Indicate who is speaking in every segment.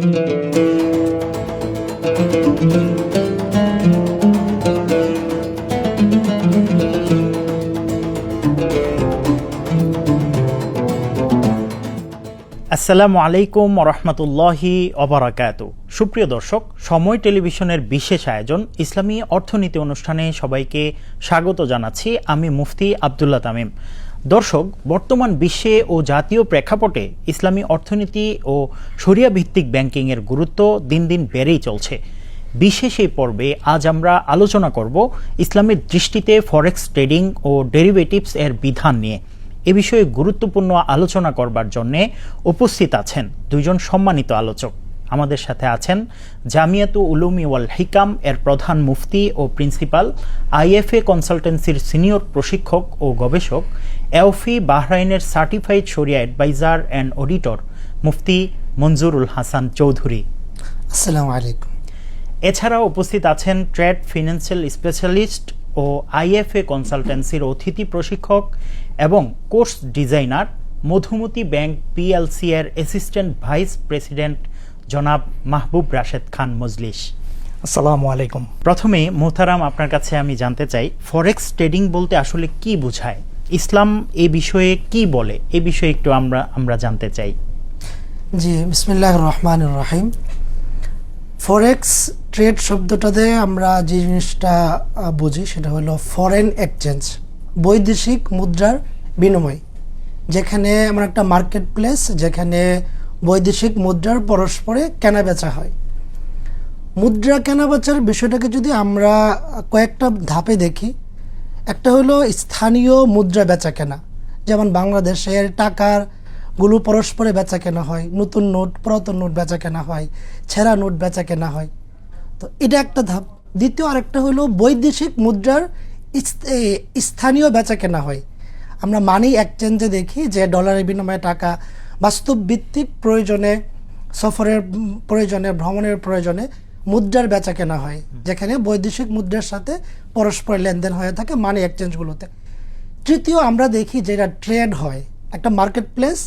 Speaker 1: আসসালামু আলাইকুম রহমতুল্লাহি অবরাকাত সুপ্রিয় দর্শক, সময় টেলিভিশনের বিশেষ আয়োজন ইসলামী অর্থনীতি অনুষ্ঠানে সবাইকে স্বাগত জানাচ্ছি আমি মুফতি আবদুল্লাহ তামিম। দর্শক, বর্তমান বিশ্বে ও জাতীয় প্রেক্ষাপটে ইসলামী অর্থনীতি ও শরিয়া ভিত্তিক ব্যাংকিংয়ের গুরুত্ব দিন দিন বেড়েই চলছে। বিশেষ এই পর্বে আজ আমরা আলোচনা করব ইসলামের দৃষ্টিতে ফরেক্স ট্রেডিং ও ডেরিভেটিভস এর বিধান নিয়ে। এ বিষয়ে গুরুত্বপূর্ণ আলোচনা করবার জন্য উপস্থিত আছেন দুইজন সম্মানিত আলোচক। আমাদের সাথে আছেন জামিয়াতু উলুমি ওয়াল হিকাম এর প্রধান মুফতি ও প্রিন্সিপাল, আইএফএ কনসালটেন্সির সিনিয়র প্রশিক্ষক ও গবেষক এওফি বাহরাইনের সার্টিফাইড শরিয়া অ্যাডভাইজার অ্যান্ড অডিটর মুফতি মঞ্জুরুল হাসান চৌধুরী।
Speaker 2: আসসালামু আলাইকুম।
Speaker 1: এছাড়াও উপস্থিত আছেন ট্রেড ফিনান্সিয়াল স্পেশালিস্ট ও আইএফএ কনসালটেন্সির অতিথি প্রশিক্ষক এবং course designer Madhumati bank PLC এর অ্যাসিস্ট্যান্ট ভাইস প্রেসিডেন্ট জনাব মাহবুব রাশেদ খান মজলিস।
Speaker 2: আসসালামু আলাইকুম।
Speaker 1: প্রথমে মোহতারাম আপনার কাছে আমি জানতে চাই ফরেক্স ট্রেডিং বলতে আসলে কি বোঝায়? ইসলাম এ বিষয়ে কি বলে? এ বিষয়ে একটু আমরা আমরা জানতে চাই।
Speaker 2: জি বিসমিল্লাহ রহমান রহিম। ফরেক্স ট্রেড শব্দটাতে আমরা যে জিনিসটা বুঝি সেটা হলো ফরেন এক্সচেঞ্জ বৈদেশিক মুদ্রার বিনিময়। যেখানে আমরা একটা মার্কেট প্লেস যেখানে বৈদেশিক মুদ্রার পরস্পরে কেনা বেচা হয়। মুদ্রা কেনা বেচার বিষয়টাকে যদি আমরা কয়েকটা ধাপে দেখি একটা হলো স্থানীয় মুদ্রা বেচা কেনা যেমন বাংলাদেশের টাকারগুলো পরস্পরে বেচা কেনা হয়, নতুন নোট, পুরাতন নোট বেচা কেনা হয়, ছেঁড়া নোট বেচা কেনা হয়। তো এটা একটা ধাপ। দ্বিতীয় আরেকটা হলো বৈদেশিক মুদ্রার স্থানীয় বেচা কেনা হয়। আমরা মানি এক্সচেঞ্জে দেখি যে ডলারের বিনিময়ে টাকা বাস্তব ভিত্তিক প্রয়োজনে, সফরের প্রয়োজনে, ভ্রমণের প্রয়োজনে মুদ্রার বেচা কেনা হয়। যেখানে বৈদেশিক মুদ্রার সাথে পরস্পর লেনদেন হয়ে থাকে মানি এক্সচেঞ্জগুলোতে তৃতীয়, আমরা দেখি যেটা ট্রেড হয়। একটা মার্কেট প্লেস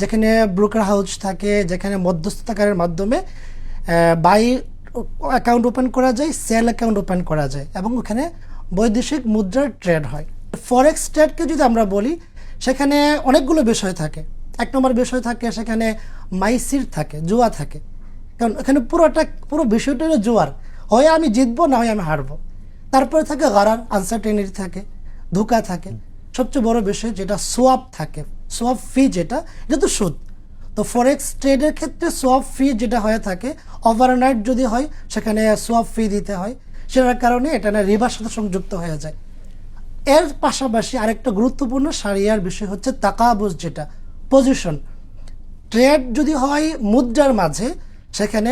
Speaker 2: যেখানে ব্রোকার হাউস থাকে, যেখানে মধ্যস্থতাকারের মাধ্যমে বাই অ্যাকাউন্ট ওপেন করা যায় সেল অ্যাকাউন্ট ওপেন করা যায় এবং ওখানে বৈদেশিক মুদ্রার ট্রেড হয়। ফরেক্স ট্রেডকে যদি আমরা বলি, সেখানে অনেকগুলো বিষয় থাকে। এক নম্বর বিষয় থাকে, সেখানে মাইসির থাকে, জুয়া থাকে। কারণ এখানে পুরোটা পুরো বিষয়টা হলো জুয়ার। হয় আমি জিতবো, না হয় আমি হারবো। তারপরে থাকে গারার আনসার্টেনিটি থাকে, ধোকা থাকে। সবচেয়ে বড় বিষয় যেটা সোয়াপ থাকে সোয়াপ ফি যেটা, এটা তো সুদ। তো ফরেক্স ট্রেডের ক্ষেত্রে সোয়াপ ফি যেটা হয়ে থাকে ওভারনাইট যদি হয়, সেখানে সোয়াপ ফি দিতে হয়। সেটার কারণে এটা না রিবার সাথে সংযুক্ত হয়ে যায়। এর পাশাপাশি আরেকটা গুরুত্বপূর্ণ সারিয়ার বিষয় হচ্ছে তাকাবুজ যেটা পজিশন ট্রেড যদি হয় মুদ্রার মাঝে সেখানে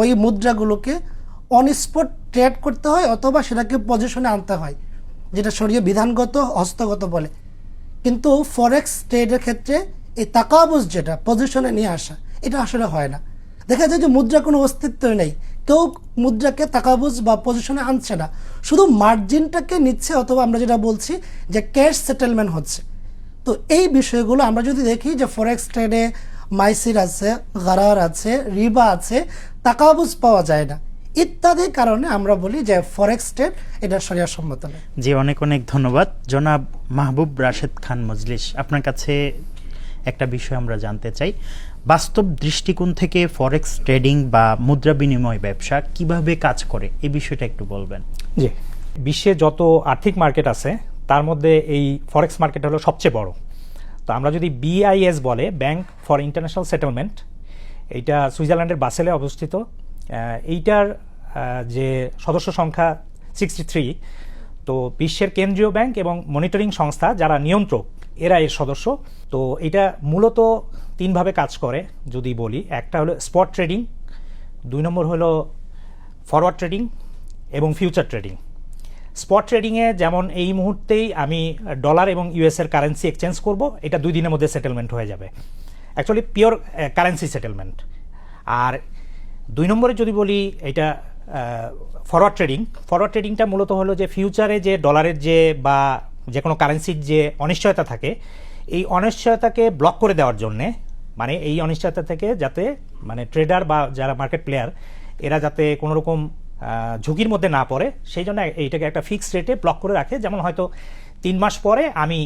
Speaker 2: ওই মুদ্রাগুলোকে অন স্পট ট্রেড করতে হয় অথবা সেটাকে পজিশনে আনতে হয়, যেটা সরিয়ে বিধানগত, হস্তগত বলে। কিন্তু ফরেক্স ট্রেডের ক্ষেত্রে এই তাকাবুজ যেটা পজিশনে নিয়ে আসা, এটা আসলে হয় না। দেখা যায় যে মুদ্রা কোনো অস্তিত্বই নেই। কেউ মুদ্রাকে তাকাবুজ বা পজিশনে আনছে না। শুধু মার্জিনটাকে নিচ্ছে অথবা আমরা যেটা বলছি যে ক্যাশ সেটেলমেন্ট হচ্ছে। তো এই বিষয়গুলো আমরা যদি দেখি যে ফরেক্স ট্রেডে মাইসির আছে গারার আছে রিবা আছে তাকাবুজ পাওয়া যায় না। ইত্যাদি কারণে আমরা বলি যে ফরেক্স ট্রেড এটা সরিয়া সম্মত নয়।
Speaker 1: জি অনেক অনেক ধন্যবাদ। জনাব মাহবুব রাশেদ খান মজলিস আপনার কাছে একটা বিষয় আমরা জানতে চাই। বাস্তব দৃষ্টিকোণ থেকে ফরেক্স ট্রেডিং বা মুদ্রা বিনিময় ব্যবসা কীভাবে কাজ করে? এই বিষয়টা একটু বলবেন।
Speaker 3: জি বিশ্বে যত আর্থিক মার্কেট আছে তার মধ্যে এই ফরেক্স মার্কেট হলো সবচেয়ে বড়। তো আমরা যদি বিআইএস বলে ব্যাংক ফর ইন্টারন্যাশনাল সেটেলমেন্ট এইটা সুইজারল্যান্ডের বাসেলে অবস্থিত। এইটার যে সদস্য সংখ্যা সিক্সটি থ্রি তো বিশ্বের কেন্দ্রীয় ব্যাংক এবং মনিটরিং সংস্থা যারা নিয়ন্ত্রক, এরা এর সদস্য। তো এটা মূলত তিনভাবে কাজ করে, যদি বলি। একটা হলো স্পট ট্রেডিং, দুই নম্বর হলো ফরওয়ার্ড ট্রেডিং এবং ফিউচার ট্রেডিং। স্পট ট্রেডিংয়ে যেমন এই মুহূর্তেই আমি ডলার এবং ইউএস এর কারেন্সি এক্সচেঞ্জ করব, এটা দুই দিনের মধ্যে সেটেলমেন্ট হয়ে যাবে। অ্যাকচুয়ালি পিওর কারেন্সি সেটেলমেন্ট আর দুই নম্বরে যদি বলি, এটা ফরওয়ার্ড ট্রেডিং ফরওয়ার্ড ট্রেডিংটা মূলত হলো যে ফিউচারে যে ডলারের যে বা যে কোনো কারেন্সির যে অনিশ্চয়তা থাকে, এই অনিশ্চয়তাকে ব্লক করে দেওয়ার জন্যে মানে এই অনিশ্চয়তা থেকে যাতে মানে ট্রেডার বা যারা মার্কেট প্লেয়ার এরা যাতে কোনো রকম ঝুঁকির মধ্যে না পড়ে, সেই জন্য এইটাকে একটা ফিক্সড রেটে ব্লক করে রাখে। যেমন হয়তো তিন মাস পরে আমি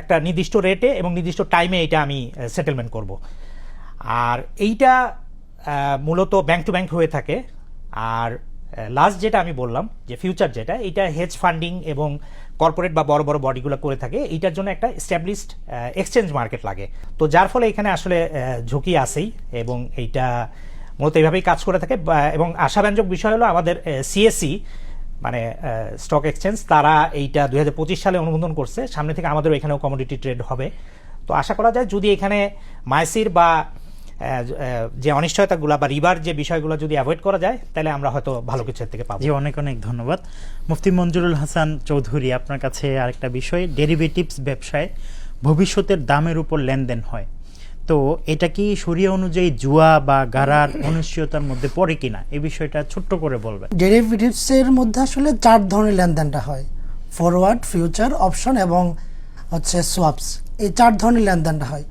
Speaker 3: একটা নির্দিষ্ট রেটে এবং নির্দিষ্ট টাইমে এটা আমি সেটেলমেন্ট করব। আর এইটা মূলত ব্যাংক টু ব্যাংক হয়ে থাকে। আর লাস্ট যেটা আমি বললাম, যে ফিউচার যেটা এটা হেজ ফান্ডিং এবং কর্পোরেট বা বড় বড় বডিগুলো করে থাকে। এইটার জন্য একটা এস্টাবলিশড এক্সচেঞ্জ মার্কেট লাগে। তো যার ফলে এখানে আসলে ঝুঁকি আসেই এবং এইটা মূলত এইভাবেই কাজ করে থাকে এবং আশাব্যঞ্জক বিষয় হলো আমাদের সিএসসি মানে স্টক এক্সচেঞ্জ তারা এইটা দুই হাজার পঁচিশ সালে অনুমোদন করছে। সামনে থেকে আমাদের এখানেও কমোডিটি ট্রেড হবে। তো আশা করা যায় যদি এখানে মাইসির বা যে অনিশ্চয়তাগুলো বা রিবার যে বিষয়গুলো যদি অ্যাভয়েড করা যায়, তাহলে আমরা হয়তো ভালো কিছু থেকে পাবো।
Speaker 1: অনেক অনেক ধন্যবাদ। মুফতি মঞ্জুরুল হাসান চৌধুরী, আপনার কাছে আরেকটা বিষয় ডেরিভেটিভস ব্যবসায় ভবিষ্যতের দামের উপর লেনদেন হয়। তো এটা কি শরিয়া অনুযায়ী জুয়া বা গারার অনিশ্চয়তার মধ্যে পড়ে কিনা? এই বিষয়টা ছোট্ট করে বলবেন।
Speaker 2: ডেরিভেটিভসের মধ্যে আসলে চার ধরনের লেনদেনটা হয়। ফরওয়ার্ড, ফিউচার, অপশন এবং হচ্ছে সোয়াপস। এই চার ধরনের লেনদেনটা হয়।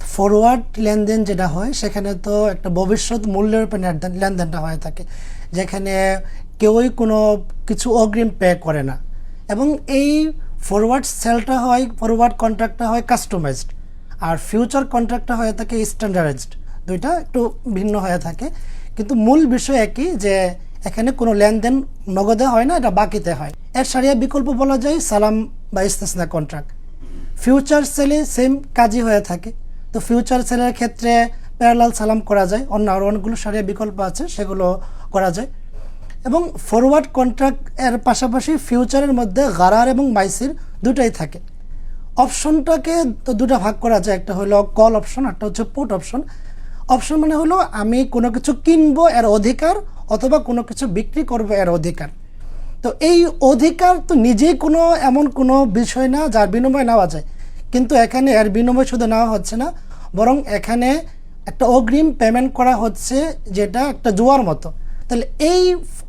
Speaker 2: ফরওয়ার্ড লেনদেন যেটা হয়, সেখানে তো একটা ভবিষ্যৎ মূল্যের উপর লেনদেন- লেনদেনটা হয়ে থাকে। যেখানে কেউই কোনো কিছু অগ্রিম পে করে না। এবং এই ফরওয়ার্ড সেলটা হয়, ফরওয়ার্ড কন্ট্রাক্টটা হয় কাস্টমাইজড আর ফিউচার কন্ট্রাক্টটা হয়ে থাকে স্ট্যান্ডার্ডাইজড দুইটা একটু ভিন্ন হয়ে থাকে। কিন্তু মূল বিষয় একই যে এখানে কোনো লেনদেন নগদে হয় না, এটা বাকিতে হয়। এর সারিয়া বিকল্প বলা যায় সালাম বা ইস্তেসনা কন্ট্রাক্ট ফিউচার সেলে সেম কাজই হয়ে থাকে। তো ফিউচার সেলের ক্ষেত্রে প্যারালাল সালাম করা যায়। অন্য আরও অনেকগুলো সারিয়া বিকল্প আছে, সেগুলো করা যায়। এবং ফরওয়ার্ড কন্ট্রাক্ট এর পাশাপাশি ফিউচারের মধ্যে গারার এবং মাইসির দুটাই থাকে। অপশনটাকে তো দুটো ভাগ করা যায়, একটা হলো কল অপশন একটা হচ্ছে পুট অপশন অপশন মানে হলো আমি কোনো কিছু কিনবো এর অধিকার অথবা কোনো কিছু বিক্রি করব এর অধিকার। তো এই অধিকার তো নিজেই কোনো এমন কোনো বিষয় না যার বিনিময়ে নেওয়া যায়। কিন্তু এখানে এর বিনিময় শুধু নেওয়া হচ্ছে না, বরং এখানে একটা অগ্রিম পেমেন্ট করা হচ্ছে যেটা একটা জোয়ার মতো। তাহলে এই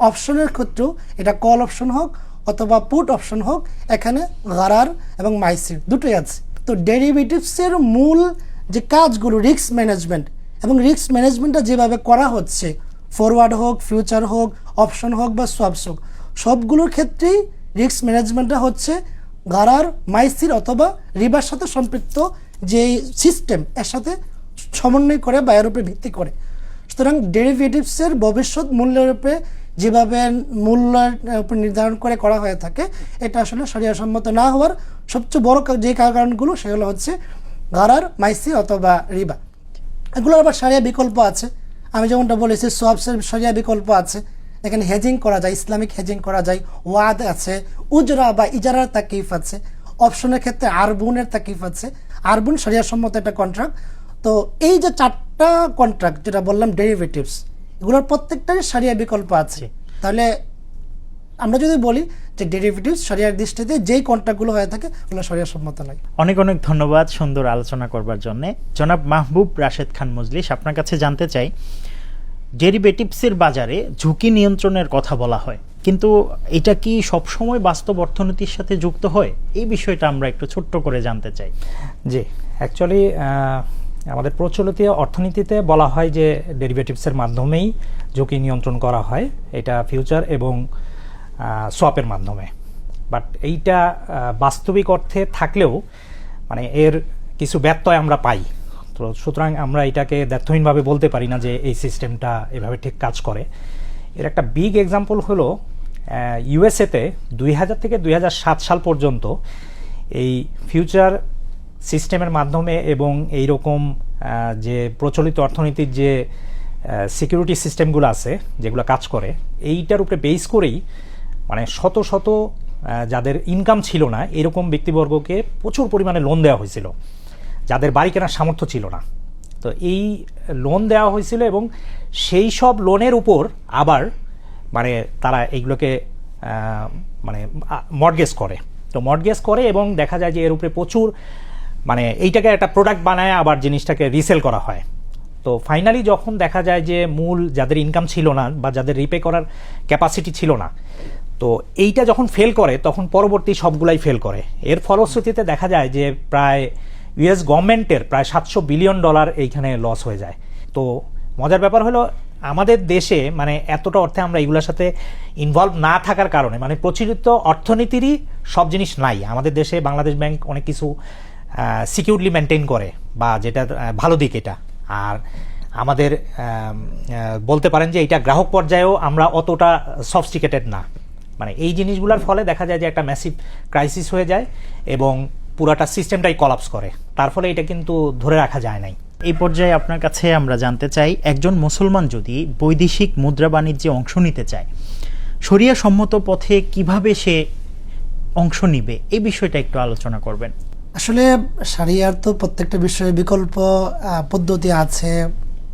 Speaker 2: অপশনের ক্ষেত্রেও এটা কল অপশন হোক অথবা পুট অপশন হোক, এখানে গারার এবং মাইসির দুটোই আছে। তো ডেরিভেটিভসের মূল যে কাজগুলো রিস্ক ম্যানেজমেন্ট এবং রিস্ক ম্যানেজমেন্টটা যেভাবে করা হচ্ছে ফরওয়ার্ড হোক ফিউচার হোক অপশন হোক বা সোয়াপস হোক, সবগুলোর ক্ষেত্রেই রিস্ক ম্যানেজমেন্টটা হচ্ছে গারার মাইসির অথবা রিবার সাথে সম্পৃক্ত যে সিস্টেম এর সাথে সমন্বয় করে বা এর উপরে ভিত্তি করে। সুতরাং ডেরিভেটিভসের ভবিষ্যৎ মূল্যের উপরে যেভাবে উপর নির্ধারণ করে করা হয়ে থাকে, এটা আসলে সম্মত না হওয়ার সবচেয়ে বড় যে কারণগুলো, সেগুলো হচ্ছে গারার, মাইসি অথবা রিবা। এগুলোর আবার সারিয়া বিকল্প আছে। আমি যেমনটা বলেছি, সোয়াবসের সারিয়া বিকল্প আছে। এখানে হেজিং করা যায়, ইসলামিক হেজিং করা যায়, ওয়াদ আছে, উজরা বা ইজারার তাকিফ আছে অপশনের ক্ষেত্রে আরবুনের তাকিফ আছে। আরবুন সারিয়া সম্মত একটা কন্ট্রাক্ট তো এই যে চারটা কন্ট্রাক্ট যেটা বললাম ডেরিভেটিভস এগুলোর প্রত্যেকটারই সারিয়া বিকল্প আছে। তাহলে আমরা যদি বলি যে ডেরিভেটিভস সারিয়ার দৃষ্টিতে যেই কন্ট্রাক্টগুলো হয়ে থাকে ওগুলো সারিয়া সম্মত নয়।
Speaker 1: অনেক অনেক ধন্যবাদ সুন্দর আলোচনা করবার জন্য। জনাব মাহবুব রাশেদ খান মজলিস আপনার কাছে জানতে চাই ডেরিভেটিভসের বাজারে ঝুঁকি নিয়ন্ত্রণের কথা বলা হয় কিন্তু এটা কি সবসময় বাস্তব অর্থনীতির সাথে যুক্ত হয়? এই বিষয়টা আমরা একটু ছোট্ট করে জানতে চাই।
Speaker 3: জি অ্যাকচুয়ালি আমাদের প্রচলিত অর্থনীতিতে বলা হয় যে ডেরিভেটিভসের মাধ্যমেই ঝুঁকি নিয়ন্ত্রণ করা হয়, এটা ফিউচার এবং সোয়াপের মাধ্যমে। বাট এইটা বাস্তবিক অর্থে থাকলেও মানে এর কিছু ব্যত্যয় আমরা পাই। তো সুতরাং আমরা এটাকে দ্ব্যর্থহীনভাবে বলতে পারি না যে এই সিস্টেমটা এভাবে ঠিক কাজ করে। এর একটা বিগ এক্সাম্পল হলো ইউএসএতে দুই হাজার থেকে দুই হাজার সাত সাল পর্যন্ত এই ফিউচার সিস্টেমের মাধ্যমে এবং এই রকম যে প্রচলিত অর্থনীতির যে সিকিউরিটি সিস্টেমগুলো আছে, যেগুলো কাজ করে, এইটার উপরে বেস করেই মানে শত শত যাদের ইনকাম ছিল না, এরকম ব্যক্তিবর্গকে প্রচুর পরিমাণে লোন দেওয়া হয়েছিল, যাদের বাড়ি কেনার সামর্থ্য ছিল না। তো এই লোন দেওয়া হয়েছিল এবং সেই সব লোনের উপর আবার মানে তারা এইগুলোকে মানে মর্গেজ করে। তো মর্গেজ করে এবং দেখা যায় যে এর উপরে প্রচুর মানে এইটাকে একটা প্রোডাক্ট বানায় আবার জিনিসটাকে রিসেল করা হয়। তো ফাইনালি যখন দেখা যায় যে মূল যাদের ইনকাম ছিল না বা যাদের রিপে করার ক্যাপাসিটি ছিল না, তো এইটা যখন ফেল করে, তখন পরবর্তী সবগুলাই ফেল করে। এর ফলশ্রুতিতে দেখা যায় যে প্রায় ইউএস গভর্নমেন্টের প্রায় সাতশো বিলিয়ন ডলার এইখানে লস হয়ে যায়। তো মজার ব্যাপার হলো, আমাদের দেশে মানে এতটা অর্থে আমরা এগুলোর সাথে ইনভলভ না থাকার কারণে মানে প্রচলিত অর্থনীতিরই সব জিনিস নাই। আমাদের দেশে বাংলাদেশ ব্যাংক অনেক কিছু সিকিউরলি মেনটেন করে বা যেটা ভালো দিক এটা। আর আমাদের বলতে পারেন যে এটা গ্রাহক পর্যায়েও আমরা অতটা সফস্টিকেটেড না। মানে এই জিনিসগুলোর ফলে দেখা যায় যে একটা ম্যাসিভ ক্রাইসিস হয়ে যায় এবং পুরাটা সিস্টেমটাই কলাপস করে। তার ফলে এটা কিন্তু ধরে রাখা যায় নাই।
Speaker 1: এই পর্যায়ে আপনার কাছে আমরা জানতে চাই, একজন মুসলমান যদি বৈদেশিক মুদ্রা বাণিজ্যে অংশ নিতে চায় শরিয়া সম্মত পথে কীভাবে সে অংশ নিবে? এই বিষয়টা একটু আলোচনা করবেন।
Speaker 2: আসলে সারিয়ার তো প্রত্যেকটা বিষয়ে বিকল্প পদ্ধতি আছে।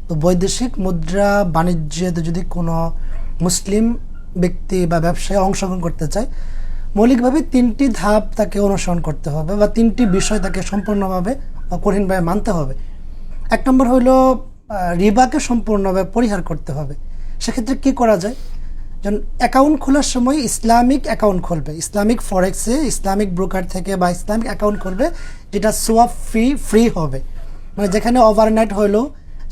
Speaker 2: তো বৈদেশিক মুদ্রা বাণিজ্যে যদি কোনো মুসলিম ব্যক্তি বা ব্যবসায় অংশগ্রহণ করতে চায়, মৌলিকভাবে তিনটি ধাপ তাকে অনুসরণ করতে হবে বা তিনটি বিষয় তাকে সম্পূর্ণভাবে বা কঠিনভাবে মানতে হবে। এক নম্বর হলো রিবাকে সম্পূর্ণভাবে পরিহার করতে হবে। সেক্ষেত্রে কি করা যায়? যেমন অ্যাকাউন্ট খোলার সময় ইসলামিক অ্যাকাউন্ট খুলবে, ইসলামিক ফরেক্সে ইসলামিক ব্রোকার থেকে বা ইসলামিক অ্যাকাউন্ট খুলবে, যেটা সোয়াপ ফি ফ্রি হবে। মানে যেখানে ওভারনাইট হলো,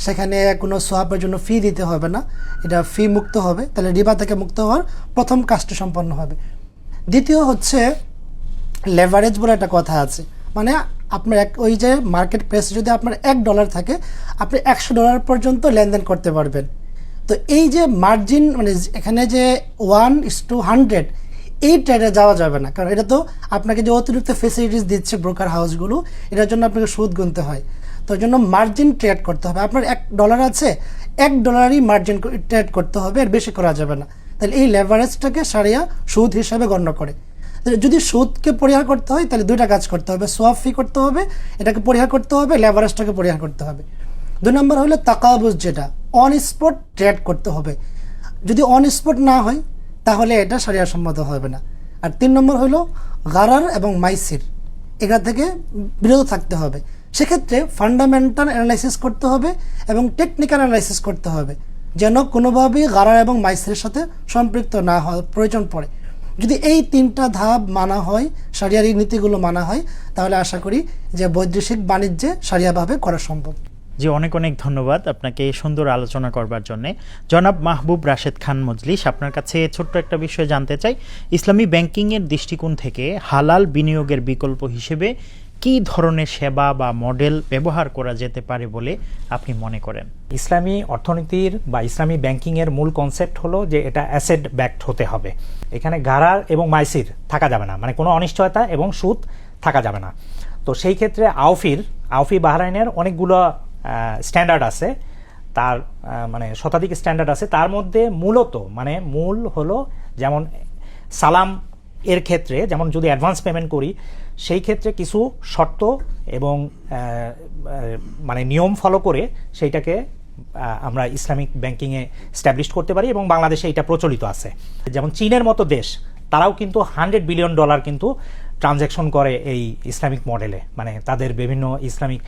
Speaker 2: সেখানে কোনো সোয়াপের জন্য ফি দিতে হবে না। এটা ফি মুক্ত হবে। তাহলে রিবা থেকে মুক্ত হওয়ার প্রথম কাজটি সম্পন্ন হবে। দ্বিতীয় হচ্ছে লেভারেজ বলে একটা কথা আছে। মানে আপনার এক ওই যে মার্কেট প্রেস যদি আপনার এক ডলার থাকে, আপনি একশো ডলার পর্যন্ত লেনদেন করতে পারবেন। তো এই যে মার্জিন মানে এখানে যে ওয়ান ইস টু হান্ড্রেড এই ট্রেডে যাওয়া যাবে না। কারণ এটা তো আপনাকে যে অতিরিক্ত ফেসিলিটিস দিচ্ছে ব্রোকার হাউসগুলো এটার জন্য আপনাকে সুদ গুনতে হয়। তো জন্য মার্জিন ট্রেড করতে হবে। আপনার এক ডলার আছে, এক ডলারই মার্জিন ট্রেড করতে হবে আর বেশি করা যাবে না। তাহলে এই লেভারেজটাকে সারিয়া সুদ হিসাবে গণ্য করে। যদি সুদকে পরিহার করতে হয়, তাহলে দুইটা কাজ করতে হবে। সোয়াপ ফি করতে হবে, এটাকে পরিহার করতে হবে লেভারেজটাকে পরিহার করতে হবে। দুই নম্বর হলো তাকাবুজ যেটা। অন স্পট ট্রেড করতে হবে। যদি অন স্পট না হয়, তাহলে এটা সম্মত হবে না। আর তিন নম্বর হলো গারার এবং মাইসির। এগুলা থেকে বিরত থাকতে হবে। সেক্ষেত্রে ফান্ডামেন্টাল অ্যানালাইসিস করতে হবে এবং টেকনিক্যাল অ্যানালাইসিস করতে হবে, যেন কোনোভাবেই গারার এবং মাইসির সাথে সম্পৃক্ত না হওয়ার প্রয়োজন পড়ে। যদি এই তিনটা ধাপ মানা হয় সারিয়ারি নীতিগুলো মানা হয়, তাহলে আশা করি যে বৈদেশিক বাণিজ্যে সারিয়াভাবে করা সম্ভব।
Speaker 1: জি, অনেক অনেক ধন্যবাদ আপনাকে সুন্দর আলোচনা করবার জন্য। জনাব মাহবুব রাশেদ খান মজলিস, আপনার কাছে ছোট্ট একটা বিষয় জানতে চাই। ইসলামী ব্যাংকিংয়ের দৃষ্টিকোণ থেকে হালাল বিনিয়োগের বিকল্প হিসেবে কি ধরনের সেবা বা মডেল ব্যবহার করা যেতে পারে বলে আপনি মনে করেন?
Speaker 3: ইসলামী অর্থনীতির বা ইসলামী ব্যাংকিংয়ের মূল কনসেপ্ট হলো যে এটা অ্যাসেট ব্যাকড হতে হবে। এখানে গারার এবং মাইসির থাকা যাবে না মানে কোনো অনিশ্চয়তা এবং সুদ থাকা যাবে না। তো সেই ক্ষেত্রে আউফির আউফি বাহরাইনের অনেকগুলো স্ট্যান্ডার্ড আছে। তার মানে শতাধিক স্ট্যান্ডার্ড আছে। তার মধ্যে মূলত মানে মূল হলো যেমন সালাম এর ক্ষেত্রে, যেমন যদি অ্যাডভান্স পেমেন্ট করি, সেই ক্ষেত্রে কিছু শর্ত এবং মানে নিয়ম ফলো করে সেইটাকে আমরা ইসলামিক ব্যাংকিংয়ে স্ট্যাবলিশ করতে পারি এবং বাংলাদেশে এটা প্রচলিত আছে। যেমন চীনের মতো দেশ, তারাও কিন্তু হান্ড্রেড বিলিয়ন ডলার কিন্তু ট্রানজ্যাকশন করে এই ইসলামিক মডেলে মানে তাদের বিভিন্ন ইসলামিক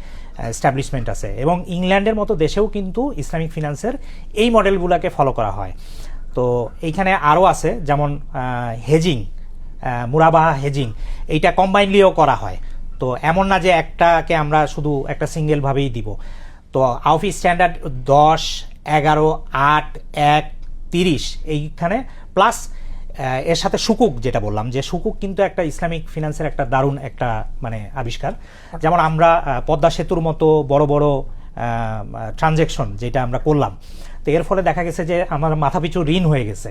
Speaker 3: স্ট্যাবলিশমেন্ট আছে। এবং ইংল্যান্ডের মতো দেশেও কিন্তু ইসলামিক ফিনান্সের এই মডেলগুলোকে ফলো করা হয়। তো এইখানে আরও আছে, যেমন হেজিং মুরাবাহা হেজিং এইটা কম্বাইনলিও করা হয়। তো এমন না যে একটাকে আমরা শুধু একটা সিঙ্গেলভাবেই দিব। তো আউফি স্ট্যান্ডার্ড দশ, এগারো, আট, এক, তিরিশ, এইখানে প্লাস এর সাথে সুকুক যেটা বললাম, যে সুকুক কিন্তু একটা ইসলামিক ফিনান্সের একটা দারুণ একটা মানে আবিষ্কার। যেমন আমরা পদ্মা সেতুর মতো বড় বড় ট্রানজেকশন যেটা আমরা করলাম, তো এর ফলে দেখা গেছে যে আমার মাথাপিছু ঋণ হয়ে গেছে।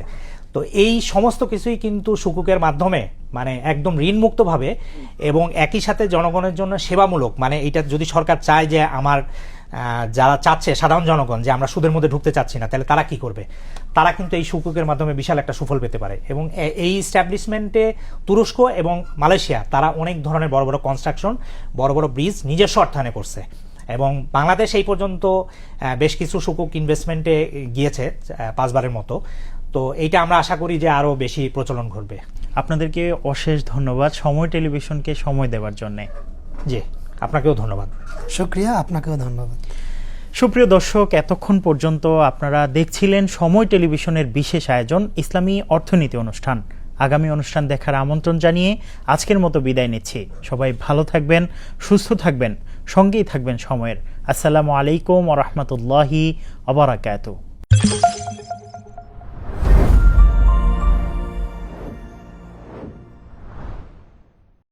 Speaker 3: তো এই সমস্ত কিছুই কিন্তু সুকুকের মাধ্যমে মানে একদম ঋণমুক্তভাবে এবং একই সাথে জনগণের জন্য সেবামূলক মানে এটা যদি সরকার চায় যে আমার যারা চাচ্ছে সাধারণ জনগণ যে আমরা সুদের মধ্যে ঢুকতে চাচ্ছি না তাহলে তারা কি করবে? তারা কিন্তু এই সুকুকের মাধ্যমে বিশাল একটা সুফল পেতে পারে। এবং এই স্ট্যাবলিশমেন্টে তুরস্ক এবং মালয়েশিয়া তারা অনেক ধরনের বড় বড় কনস্ট্রাকশন বড় বড় ব্রিজ নিজস্ব অর্থায়নে করছে। এবং বাংলাদেশ এই পর্যন্ত বেশ কিছু সুকুক ইনভেস্টমেন্টে গিয়েছে পাঁচবারের মতো। তো এইটা আমরা আশা করি যে আরও বেশি প্রচলন ঘটবে।
Speaker 1: আপনাদেরকে অশেষ ধন্যবাদ সময় টেলিভিশনকে সময় দেওয়ার জন্যে।
Speaker 3: জি। আপনাকেও ধন্যবাদ।
Speaker 2: শুক্রিয়া আপনাকেও ধন্যবাদ।
Speaker 1: সুপ্রিয় দর্শক এতক্ষণ পর্যন্ত আপনারা দেখছিলেন সময় টেলিভিশনের বিশেষ আয়োজন ইসলামী অর্থনীতি অনুষ্ঠান। আগামী অনুষ্ঠান দেখার আমন্ত্রণ জানিয়ে আজকের মতো বিদায় নিচ্ছি। সবাই ভালো থাকবেন সুস্থ থাকবেন সঙ্গেই থাকবেন সময়ের। আসসালামু আলাইকুম ওরহমতুল্লাহি অবরাকাতু